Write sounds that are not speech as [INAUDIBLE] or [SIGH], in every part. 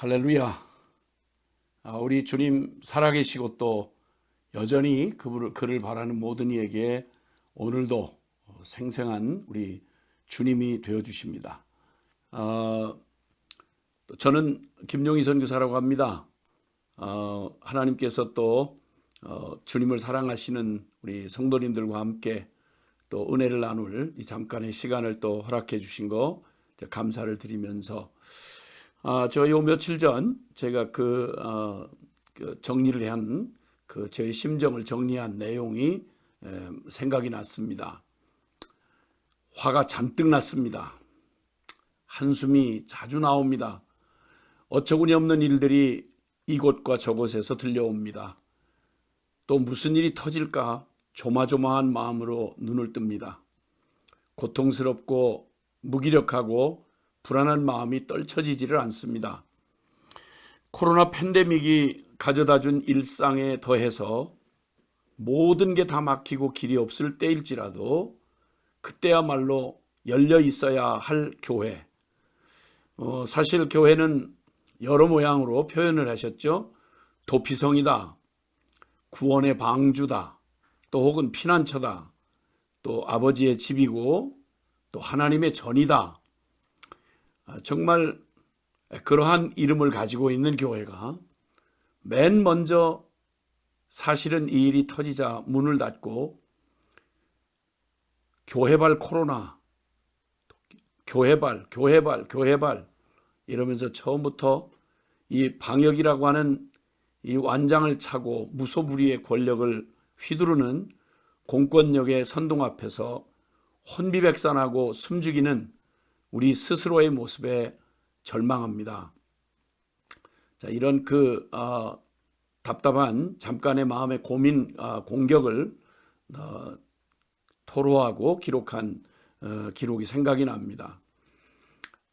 할렐루야. 아, 우리 주님 살아계시고 또 여전히 그분을 그를 바라는 모든 이에게 오늘도 생생한 우리 주님이 되어 주십니다. 어, 저는 김용희 선교사라고 합니다. 어, 하나님께서 또 어, 주님을 사랑하시는 우리 성도님들과 함께 또 은혜를 나눌 이 잠깐의 시간을 또 허락해 주신 거 감사를 드리면서 아, 저 요 며칠 전 제가 그, 어, 그 정리를 한 그 저의 심정을 정리한 내용이 에, 생각이 났습니다. 화가 잔뜩 났습니다. 한숨이 자주 나옵니다. 어처구니 없는 일들이 이곳과 저곳에서 들려옵니다. 또 무슨 일이 터질까 조마조마한 마음으로 눈을 뜹니다. 고통스럽고 무기력하고 불안한 마음이 떨쳐지지를 않습니다. 코로나 팬데믹이 가져다 준 일상에 더해서 모든 게 다 막히고 길이 없을 때일지라도 그때야말로 열려 있어야 할 교회. 어, 사실 교회는 여러 모양으로 표현을 하셨죠. 도피성이다. 구원의 방주다. 또 혹은 피난처다. 또 아버지의 집이고 또 하나님의 전이다. 아, 정말 그러한 이름을 가지고 있는 교회가 맨 먼저 사실은 이 일이 터지자 문을 닫고 교회발 코로나, 교회발, 교회발, 교회발 이러면서 처음부터 이 방역이라고 하는 이 완장을 차고 무소불위의 권력을 휘두르는 공권력의 선동 앞에서 혼비백산하고 숨죽이는 우리 스스로의 모습에 절망합니다. 자, 이런 그 어, 답답한 잠깐의 마음의 고민 어, 공격을 어, 토로하고 기록한 어, 기록이 생각이 납니다.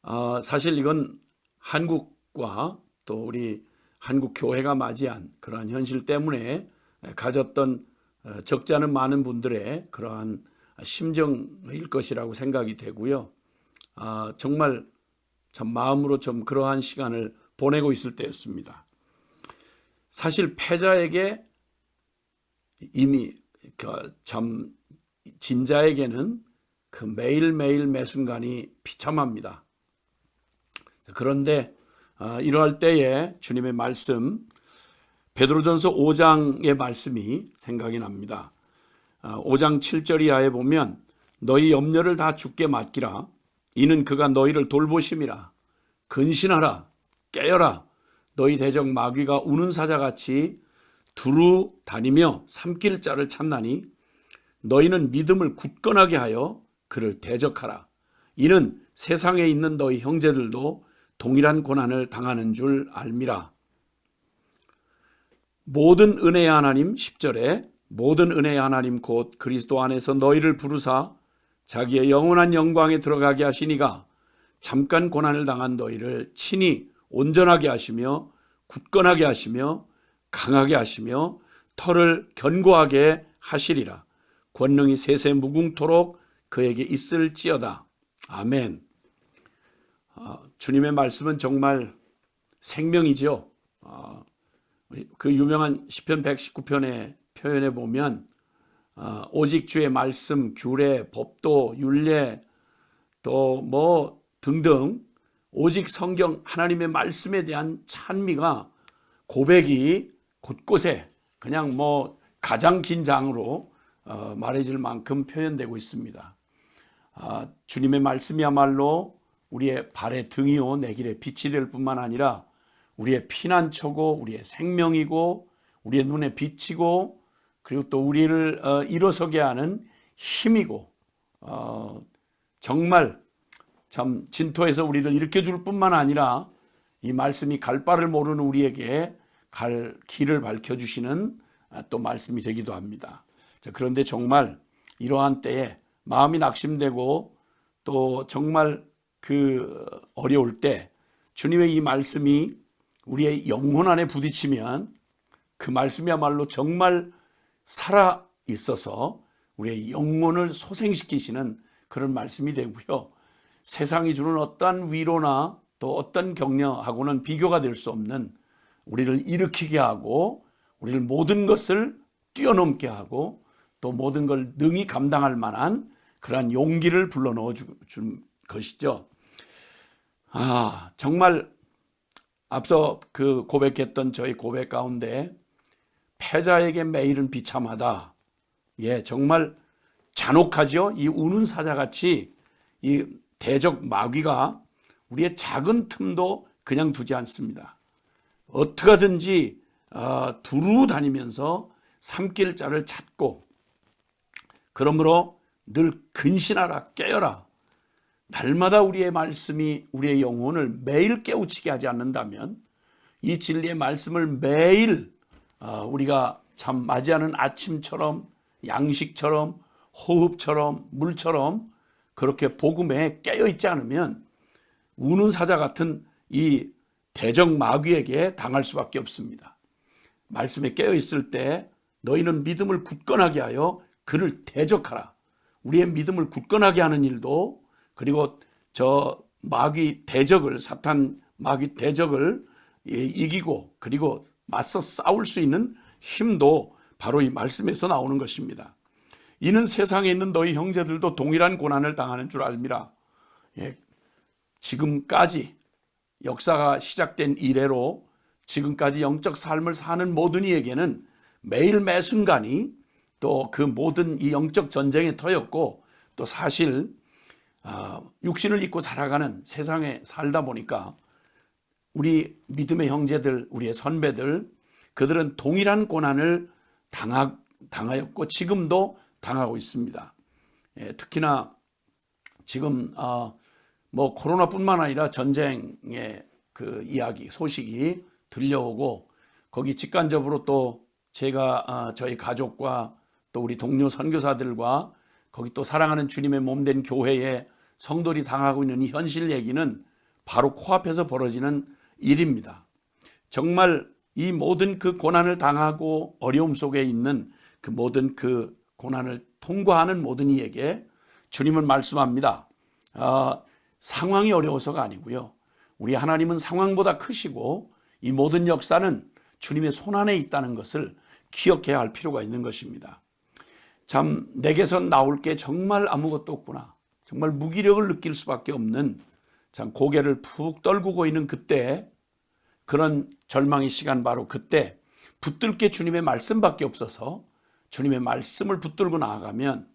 아, 사실 이건 한국과 또 우리 한국 교회가 맞이한 그러한 현실 때문에 가졌던 어, 적지 않은 많은 분들의 그러한 심정일 것이라고 생각이 되고요. 아, 정말 참 마음으로 좀 그러한 시간을 보내고 있을 때였습니다. 사실 패자에게 이미 그참 진자에게는 그 매일매일 매 순간이 비참합니다. 그런데 아, 이러할 때에 주님의 말씀 베드로전서 5장의 말씀이 생각이 납니다. 5장 아, 7절 이하에 보면 너희 염려를 다 죽게 맡기라 이는 그가 너희를 돌보심이라. 근신하라. 깨어라. 너희 대적 마귀가 우는 사자같이 두루 다니며 삼킬 자를 찾나니 너희는 믿음을 굳건하게 하여 그를 대적하라. 이는 세상에 있는 너희 형제들도 동일한 고난을 당하는 줄 알미라. 모든 은혜의 하나님 10절에 모든 은혜의 하나님 곧 그리스도 안에서 너희를 부르사 자기의 영원한 영광에 들어가게 하시니가 잠깐 고난을 당한 너희를 친히 온전하게 하시며 굳건하게 하시며 강하게 하시며 털을 견고하게 하시리라. 권능이 세세 무궁토록 그에게 있을지어다. 아멘. 아, 주님의 말씀은 정말 생명이죠. 아, 그 유명한 시편 119편의 표현에 보면 어, 오직 주의 말씀, 규례, 법도, 율례 또 뭐 등등 오직 성경 하나님의 말씀에 대한 찬미가 고백이 곳곳에 그냥 뭐 가장 긴 장으로 어, 말해질 만큼 표현되고 있습니다. 아, 주님의 말씀이야말로 우리의 발의 등이요 내 길의 빛이 될 뿐만 아니라 우리의 피난처고 우리의 생명이고 우리의 눈에 빛이고 그리고 또 우리를 어, 일어서게 하는 힘이고 어, 정말 참 진토에서 우리를 일으켜 줄 뿐만 아니라 이 말씀이 갈 바를 모르는 우리에게 갈 길을 밝혀 주시는 아, 또 말씀이 되기도 합니다. 자, 그런데 정말 이러한 때에 마음이 낙심되고 또 정말 그 어려울 때 주님의 이 말씀이 우리의 영혼 안에 부딪히면 그 말씀이야말로 정말 살아 있어서 우리의 영혼을 소생시키시는 그런 말씀이 되고요. 세상이 주는 어떠한 위로나 또또 어떤 격려하고는 비교가 될 수 없는 우리를 일으키게 하고 우리를 모든 것을 뛰어넘게 하고 또 모든 걸 능히 감당할 만한 그러한 용기를 불러넣어 주- 준 것이죠. 아, 정말 앞서 그 고백했던 저희 고백 가운데 패자에게 매일은 비참하다. 예, 정말 잔혹하죠. 이 우는 사자같이 이 대적 마귀가 우리의 작은 틈도 그냥 두지 않습니다. 어떻게든지 어, 두루 다니면서 삼킬 자를 찾고 그러므로 늘 근신하라 깨어라 날마다 우리의 말씀이 우리의 영혼을 매일 깨우치게 하지 않는다면 이 진리의 말씀을 매일 어, 우리가 참 맞이하는 아침처럼 양식처럼 호흡처럼 물처럼 그렇게 복음에 깨어 있지 않으면 우는 사자 같은 이 대적 마귀에게 당할 수밖에 없습니다. 말씀에 깨어 있을 때 너희는 믿음을 굳건하게 하여 그를 대적하라. 우리의 믿음을 굳건하게 하는 일도 그리고 저 마귀 대적을 사탄 마귀 대적을 예, 이기고 그리고 맞서 싸울 수 있는 힘도 바로 이 말씀에서 나오는 것입니다. 이는 세상에 있는 너희 형제들도 동일한 고난을 당하는 줄 알미라. 예, 지금까지 역사가 시작된 이래로 지금까지 영적 삶을 사는 모든 이에게는 매일 매 순간이 또 그 모든 이 영적 전쟁의 터였고 또 사실 아, 육신을 입고 살아가는 세상에 살다 보니까 우리 믿음의 형제들, 우리의 선배들, 그들은 동일한 고난을 당하, 당하였고 지금도 당하고 있습니다. 예, 특히나 지금 어, 뭐 코로나뿐만 아니라 전쟁의 그 이야기 소식이 들려오고 거기 직간접으로 또 제가 어, 저희 가족과 또 우리 동료 선교사들과 거기 또 사랑하는 주님의 몸된 교회에 성도들이 당하고 있는 이 현실 얘기는 바로 코앞에서 벌어지는 일입니다. 정말 이 모든 그 고난을 당하고 어려움 속에 있는 그 모든 그 고난을 통과하는 모든 이에게 주님은 말씀합니다. 아, 상황이 어려워서가 아니고요. 우리 하나님은 상황보다 크시고 이 모든 역사는 주님의 손 안에 있다는 것을 기억해야 할 필요가 있는 것입니다. 참 내게서 나올 게 정말 아무것도 없구나. 정말 무기력을 느낄 수밖에 없는 참 고개를 푹 떨구고 있는 그때 그런 절망의 시간 바로 그때 붙들 게 주님의 말씀밖에 없어서 주님의 말씀을 붙들고 나아가면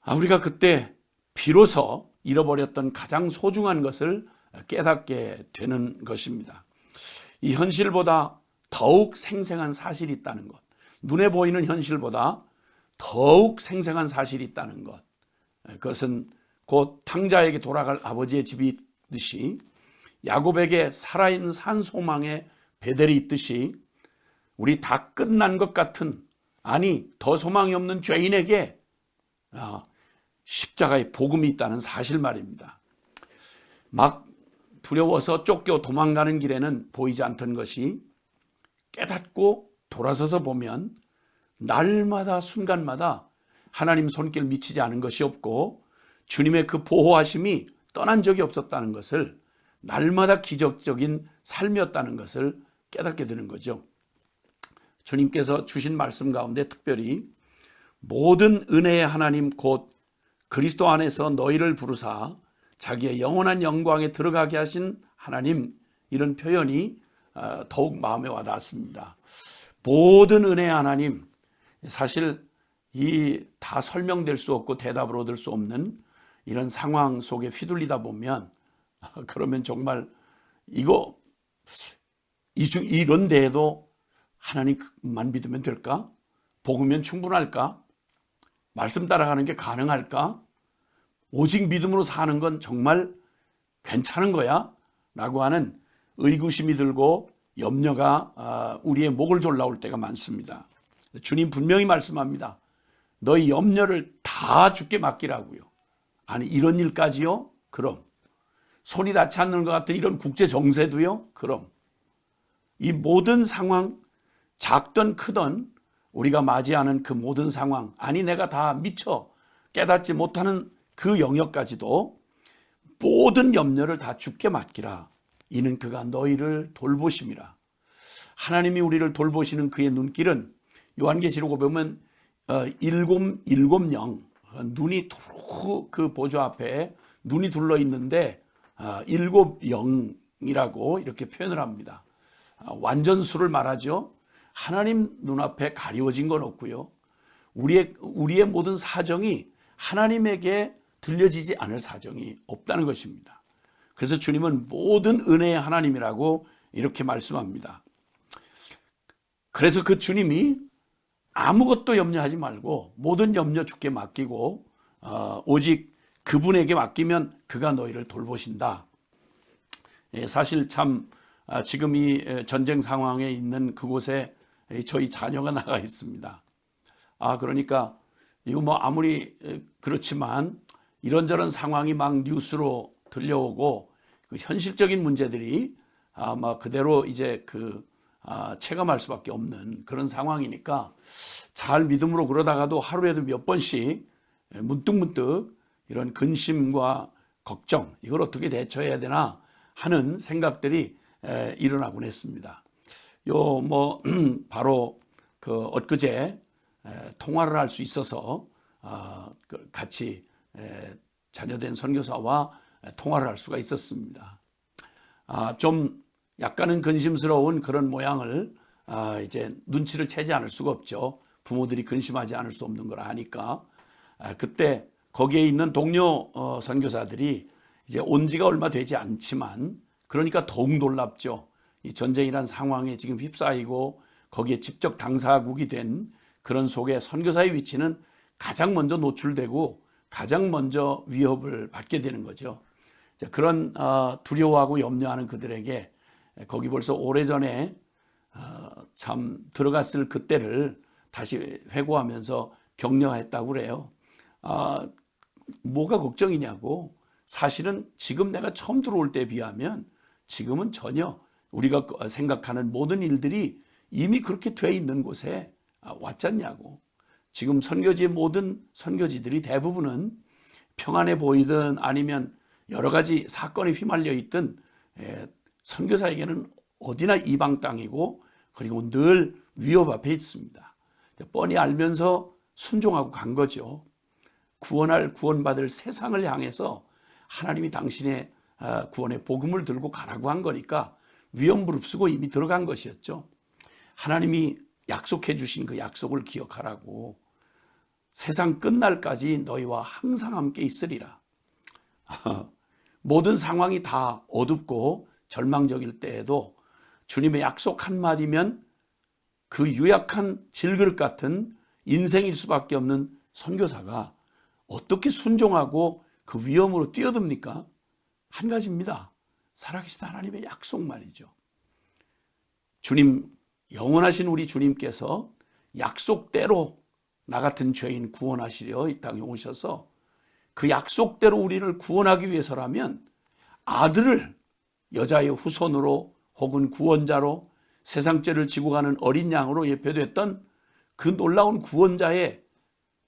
아 우리가 그때 비로소 잃어버렸던 가장 소중한 것을 깨닫게 되는 것입니다. 이 현실보다 더욱 생생한 사실이 있다는 것. 눈에 보이는 현실보다 더욱 생생한 사실이 있다는 것. 그것은 곧 탕자에게 돌아갈 아버지의 집이 있듯이 야곱에게 살아있는 산 소망의 베델이 있듯이 우리 다 끝난 것 같은 아니 더 소망이 없는 죄인에게 아, 십자가의 복음이 있다는 사실 말입니다. 막 두려워서 쫓겨 도망가는 길에는 보이지 않던 것이 깨닫고 돌아서서 보면 날마다 순간마다 하나님 손길 미치지 않은 것이 없고 주님의 그 보호하심이 떠난 적이 없었다는 것을 날마다 기적적인 삶이었다는 것을 깨닫게 되는 거죠. 주님께서 주신 말씀 가운데 특별히 모든 은혜의 하나님 곧 그리스도 안에서 너희를 부르사 자기의 영원한 영광에 들어가게 하신 하나님 이런 표현이 어, 더욱 마음에 와닿았습니다. 모든 은혜의 하나님 사실 이 다 설명될 수 없고 대답을 얻을 수 없는 이런 상황 속에 휘둘리다 보면 [LAUGHS] 그러면 정말 이거 이중 이런 데에도 하나님만 믿으면 될까? 복으면 충분할까? 말씀 따라가는 게 가능할까? 오직 믿음으로 사는 건 정말 괜찮은 거야? 라고 하는 의구심이 들고 염려가 아, 우리의 목을 졸라올 때가 많습니다. 주님 분명히 말씀합니다. 너희 염려를 다 주께 맡기라고요. 아니 이런 일까지요? 그럼 손이 닿지 않는 것 같은 이런 국제 정세도요? 그럼 이 모든 상황 작든 크든 우리가 맞이하는 그 모든 상황 아니 내가 다 미처 깨닫지 못하는 그 영역까지도 모든 염려를 다 주께 맡기라 이는 그가 너희를 돌보심이라. 하나님이 우리를 돌보시는 그의 눈길은 요한계시록에 보면 어, 일곱 일곱 영 눈이 그 보좌 앞에 눈이 둘러 있는데 어, 일곱 영이라고 이렇게 표현을 합니다. 아, 완전수를 말하죠. 하나님 눈앞에 가리워진 건 없고요. 우리의 우리의 모든 사정이 하나님에게 들려지지 않을 사정이 없다는 것입니다. 그래서 주님은 모든 은혜의 하나님이라고 이렇게 말씀합니다. 그래서 그 주님이 아무것도 염려하지 말고 모든 염려 주께 맡기고 어, 오직 그분에게 맡기면 그가 너희를 돌보신다. 예, 사실 참 아, 지금 이 전쟁 상황에 있는 그곳에 저희 자녀가 [LAUGHS] 나가 있습니다. 아 그러니까 이거 뭐 아무리 그렇지만 이런저런 상황이 막 뉴스로 들려오고 그 현실적인 문제들이 아마 그대로 이제 그 아, 체감할 수밖에 없는 그런 상황이니까 잘 믿음으로 그러다가도 하루에도 몇 번씩 문득 문득 이런 근심과 걱정 이걸 어떻게 대처해야 되나 하는 생각들이 에, 일어나곤 했습니다. 요 뭐 [CLEARS THROAT] 바로 그 엊그제 에, 통화를 할 수 있어서 아, 그 같이 에, 자녀된 선교사와 통화를 할 수가 있었습니다. 아, 좀 약간은 근심스러운 그런 모양을 아, 이제 눈치를 채지 않을 수가 없죠. 부모들이 근심하지 않을 수 없는 걸 아니까. 아, 그때 거기에 있는 동료 어, 선교사들이 이제 온 지가 얼마 되지 않지만 그러니까 더욱 놀랍죠. 이 전쟁이란 상황에 지금 휩싸이고 거기에 직접 당사국이 된 그런 속에 선교사의 위치는 가장 먼저 노출되고 가장 먼저 위협을 받게 되는 거죠. 그런 어, 두려워하고 염려하는 그들에게 거기 벌써 오래전에 어, 참 들어갔을 그때를 다시 회고하면서 격려했다고 그래요. 아, 뭐가 걱정이냐고. 사실은 지금 내가 처음 들어올 때에 비하면 지금은 전혀 우리가 생각하는 모든 일들이 이미 그렇게 돼 있는 곳에 아, 왔잖냐고. 지금 선교지의 모든 선교지들이 대부분은 평안해 보이든 아니면 여러 가지 사건에 휘말려 있든 예, 선교사에게는 어디나 이방 땅이고 그리고 늘 위협 앞에 있습니다. 뻔히 알면서 순종하고 간 거죠. 구원할 구원받을 세상을 향해서 하나님이 당신의 아, 구원의 복음을 들고 가라고 한 거니까 위험 무릅쓰고 이미 들어간 것이었죠. 하나님이 약속해 주신 그 약속을 기억하라고 세상 끝날까지 너희와 항상 함께 있으리라. [LAUGHS] 모든 상황이 다 어둡고 절망적일 때에도 주님의 약속 한마디면 그 유약한 질그릇 같은 인생일 수밖에 없는 선교사가 어떻게 순종하고 그 위험으로 뛰어듭니까? 한 가지입니다. 살아계신 하나님의 약속 말이죠. 주님, 영원하신 우리 주님께서 약속대로 나 같은 죄인 구원하시려 이 땅에 오셔서 그 약속대로 우리를 구원하기 위해서라면 아들을 여자의 후손으로 혹은 구원자로 세상 죄를 지고 가는 어린 양으로 예표됐던 그 놀라운 구원자의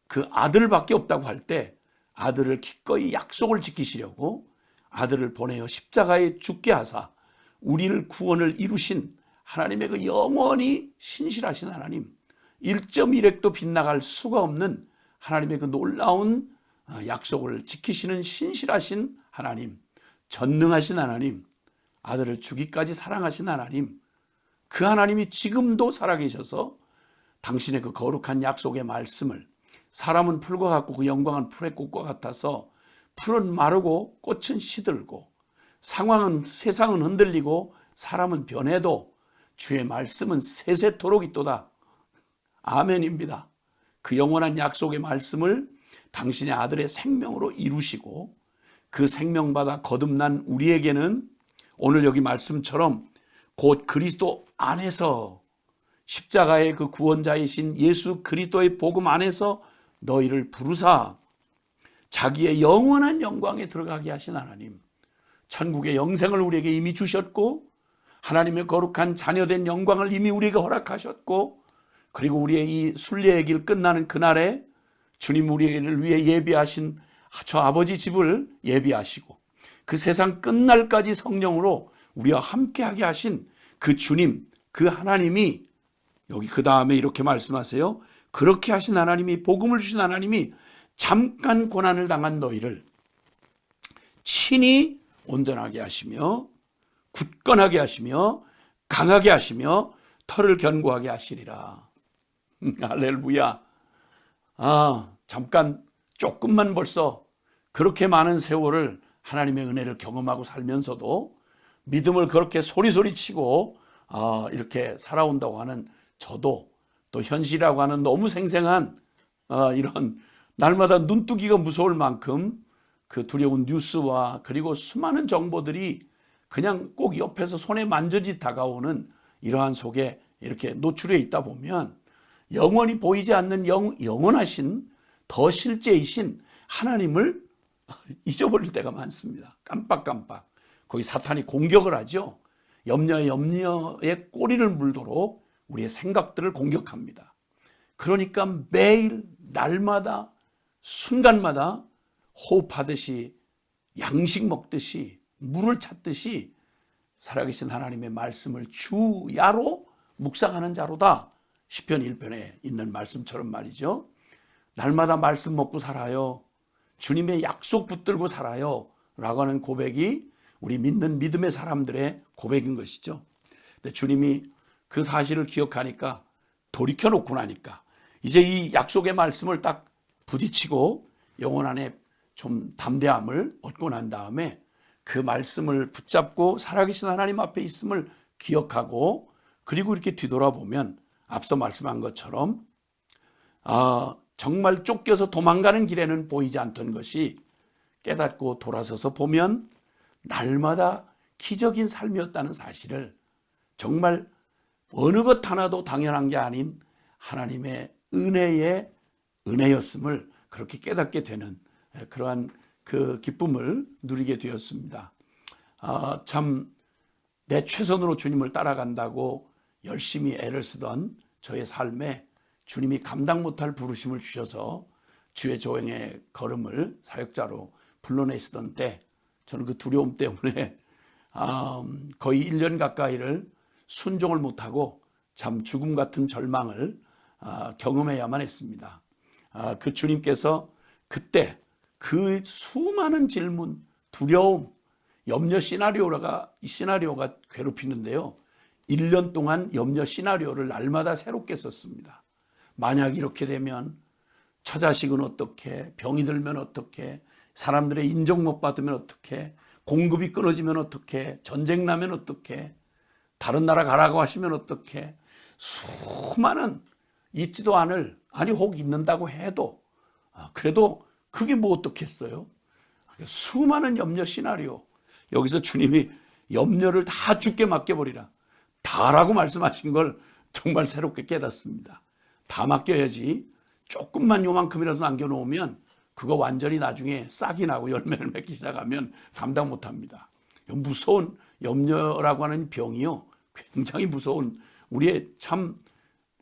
그 아들밖에 없다고 할 때 아들을 기꺼이 약속을 지키시려고 아들을 보내어 십자가에 죽게 하사 우리를 구원을 이루신 하나님의 그 영원히 신실하신 하나님 1.1핵도 빗나갈 수가 없는 하나님의 그 놀라운 어, 약속을 지키시는 신실하신 하나님 전능하신 하나님 아들을 주기까지 사랑하신 하나님 그 하나님이 지금도 살아계셔서 당신의 그 거룩한 약속의 말씀을 사람은 풀과 같고 그 영광은 풀의 꽃과 같아서 풀은 마르고 꽃은 시들고 상황은 세상은 흔들리고 사람은 변해도 주의 말씀은 세세토록 있도다. 아멘입니다. 그 영원한 약속의 말씀을 당신의 아들의 생명으로 이루시고 그 생명받아 거듭난 우리에게는 오늘 여기 말씀처럼 곧 그리스도 안에서 십자가의 그 구원자이신 예수 그리스도의 복음 안에서 너희를 부르사 자기의 영원한 영광에 들어가게 하신 하나님 천국의 영생을 우리에게 이미 주셨고 하나님의 거룩한 자녀된 영광을 이미 우리에게 허락하셨고 그리고 우리의 이 순례의 길 끝나는 그날에 주님 우리를 위해 예비하신 저 아버지 집을 예비하시고 그 세상 끝날까지 성령으로 우리와 함께하게 하신 그 주님, 그 하나님이 여기 그 다음에 이렇게 말씀하세요. 그렇게 하신 하나님이 복음을 주신 하나님이 잠깐 고난을 당한 너희를 친히 온전하게 하시며 굳건하게 하시며 강하게 하시며 털을 견고하게 하시리라. 할렐루야. 아, 잠깐 조금만 벌써 그렇게 많은 세월을 하나님의 은혜를 경험하고 살면서도 믿음을 그렇게 소리소리 치고 아, 이렇게 살아온다고 하는 저도 또 현실이라고 하는 너무 생생한 아, 이런 날마다 눈뜨기가 무서울 만큼 그 두려운 뉴스와 그리고 수많은 정보들이 그냥 꼭 옆에서 손에 만져지 다가오는 이러한 속에 이렇게 노출해 있다 보면 영원히 보이지 않는 영, 영원하신 더 실제이신 하나님을 [LAUGHS] 잊어버릴 때가 많습니다. 깜빡깜빡. 거기 사탄이 공격을 하죠. 염려에 염려에 꼬리를 물도록 우리의 생각들을 공격합니다. 그러니까 매일 날마다 순간마다 호흡하듯이 양식 먹듯이 물을 찾듯이 살아계신 하나님의 말씀을 주야로 묵상하는 자로다. 시편 1편에 있는 말씀처럼 말이죠. 날마다 말씀 먹고 살아요. 주님의 약속 붙들고 살아요. 라고 하는 고백이 우리 믿는 믿음의 사람들의 고백인 것이죠. 근데 주님이 그 사실을 기억하니까 돌이켜 놓고 나니까 이제 이 약속의 말씀을 딱 부딪히고 영혼 안에 좀 담대함을 얻고 난 다음에 그 말씀을 붙잡고 살아계신 하나님 앞에 있음을 기억하고 그리고 이렇게 뒤돌아보면 앞서 말씀한 것처럼 아, 정말 쫓겨서 도망가는 길에는 보이지 않던 것이 깨닫고 돌아서서 보면 날마다 기적인 삶이었다는 사실을 정말 어느 것 하나도 당연한 게 아닌 하나님의 은혜의 은혜였음을 그렇게 깨닫게 되는 그러한 그 기쁨을 누리게 되었습니다. 아, 참, 내 최선으로 주님을 따라간다고 열심히 애를 쓰던 저의 삶에 주님이 감당 못할 부르심을 주셔서 주의 조행의 걸음을 사역자로 불러내시던 때 저는 그 두려움 때문에 아, [LAUGHS] 거의 1년 가까이를 순종을 못하고 참 죽음 같은 절망을 아, 경험해야만 했습니다. 아, 그 주님께서 그때 그 수많은 질문, 두려움, 염려 시나리오가 이 시나리오가 괴롭히는데요. 1년 동안 염려 시나리오를 날마다 새롭게 썼습니다. 만약 이렇게 되면 처자식은 어떻게, 병이 들면 어떻게, 사람들의 인정 못 받으면 어떻게, 공급이 끊어지면 어떻게, 전쟁 나면 어떻게, 다른 나라 가라고 하시면 어떻게, 수많은 있지도 않을, 아니 혹 있는다고 해도, 아, 그래도 그게 뭐 어떻겠어요? 수많은 염려 시나리오. 여기서 주님이 염려를 다 죽게 맡겨버리라. 다라고 말씀하신 걸 정말 새롭게 깨닫습니다. 다 맡겨야지. 조금만 요만큼이라도 남겨놓으면 그거 완전히 나중에 싹이 나고 열매를 맺기 시작하면 감당 못 합니다. 무서운 염려라고 하는 병이요. 굉장히 무서운 우리의 참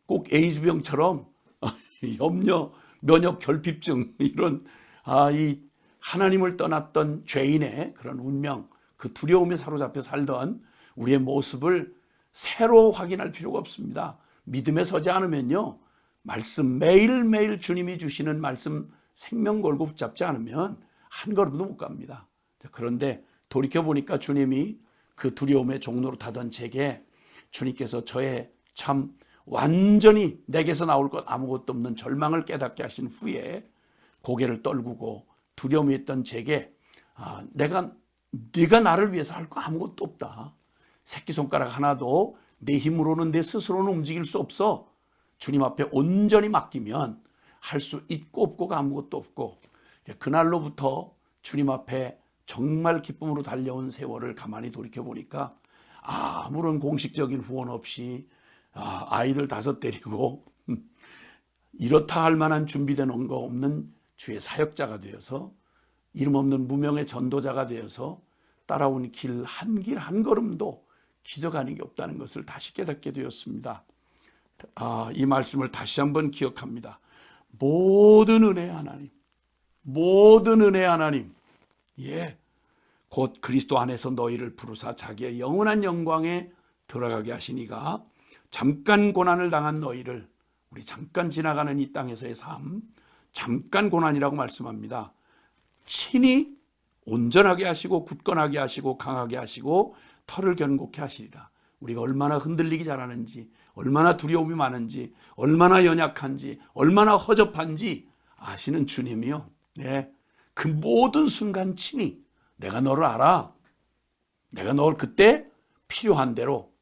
꼭 에이즈병처럼 [LAUGHS] 염려, 면역 결핍증 이런 아, 이 하나님을 떠났던 죄인의 그런 운명, 그 두려움에 사로잡혀 살던 우리의 모습을 새로 확인할 필요가 없습니다. 믿음에 서지 않으면요. 말씀 매일매일 주님이 주시는 말씀 생명 걸고 붙잡지 않으면 한 걸음도 못 갑니다. 그런데 돌이켜 보니까 주님이 그 두려움의 종로로 타던 제게 주님께서 저의 참 완전히 내게서 나올 것 아무것도 없는 절망을 깨닫게 하신 후에 고개를 떨구고 두려움이 있던 제게 아, 내가 네가 나를 위해서 할 거 아무것도 없다. 새끼손가락 하나도 내 힘으로는 내 스스로는 움직일 수 없어. 주님 앞에 온전히 맡기면 할 수 있고 없고가 아무것도 없고 그날로부터 주님 앞에 정말 기쁨으로 달려온 세월을 가만히 돌이켜 보니까 아무런 공식적인 후원 없이 아, 아이들 다섯 데리고 [LAUGHS] 이렇다 할 만한 준비된 거 없는 주의 사역자가 되어서 이름 없는 무명의 전도자가 되어서 따라온 길 한 길한 걸음도 기적 아닌 게 없다는 것을 다시 깨닫게 되었습니다. 아, 이 말씀을 다시 한번 기억합니다. 모든 은혜 하나님, 모든 은혜 하나님, 예, 곧 그리스도 안에서 너희를 부르사 자기의 영원한 영광에 들어가게 하시니가 잠깐 고난을 당한 너희를 우리 잠깐 지나가는 이 땅에서의 삶 잠깐 고난이라고 말씀합니다. 친히 온전하게 하시고 굳건하게 하시고 강하게 하시고 털을 견고케 하시리라. 우리가 얼마나 흔들리기 잘하는지, 얼마나 두려움이 많은지, 얼마나 연약한지, 얼마나 허접한지 아시는 주님이요. 네. 그 모든 순간 친히 내가 너를 알아. 내가 널 그때 필요한 대로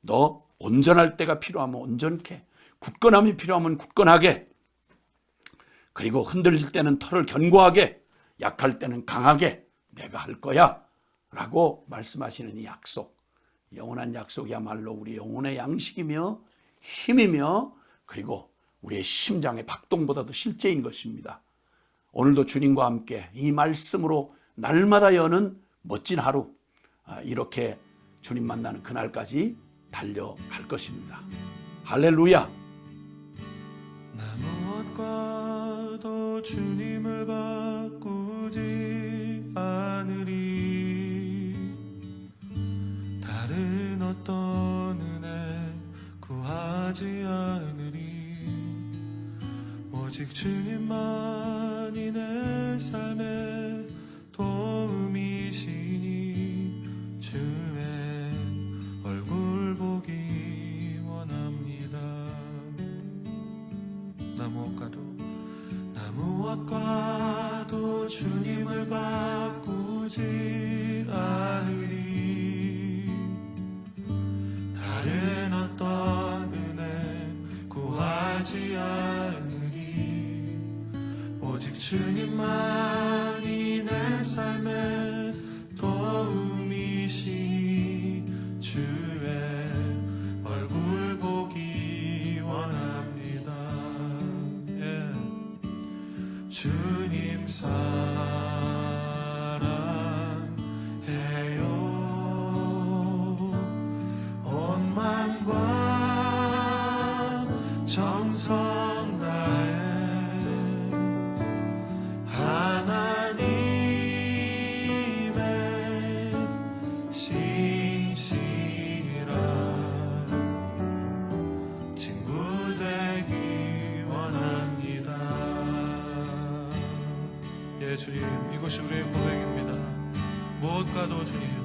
너 온전할 때가 필요하면 온전케, 굳건함이 필요하면 굳건하게, 그리고 흔들릴 때는 털을 견고하게, 약할 때는 강하게 내가 할 거야. 라고 말씀하시는 이 약속. 영원한 약속이야말로 우리 영혼의 양식이며 힘이며 그리고 우리의 심장의 박동보다도 실제인 것입니다. 오늘도 주님과 함께 이 말씀으로 날마다 여는 멋진 하루 아, 이렇게 주님 만나는 그날까지 달려갈 것입니다. 할렐루야! 나 무엇과도 주님을 바꾸지 않으리 다른 어떤 은혜 구하지 않으리. 오직 주님만이 내 정성 다해 하나님의 신실한 친구 되기 원합니다. 예, 주님, 이것이 우리의 고백입니다. 무엇과도 주님,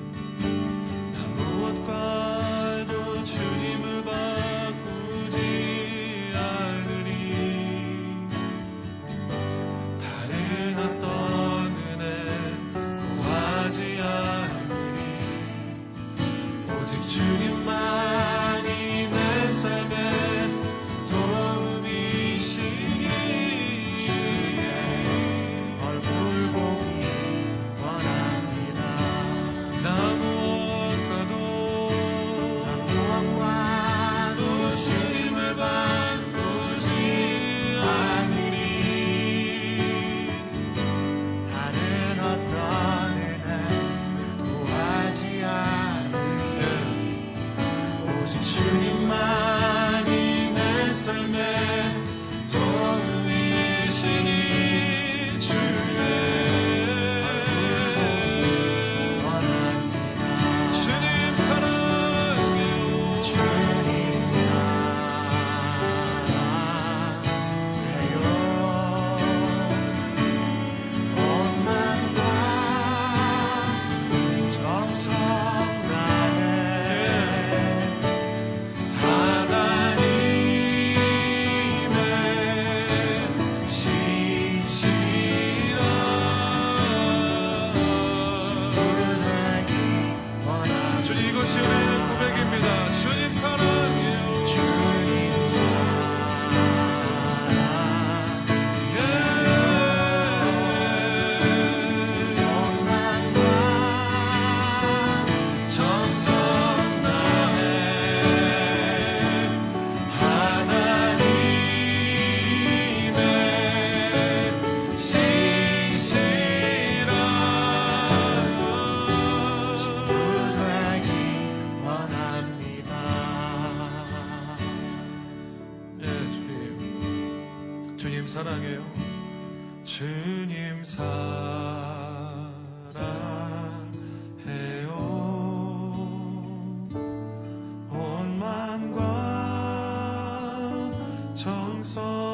사랑해요. 주님 사랑해요. 온 마음과 정성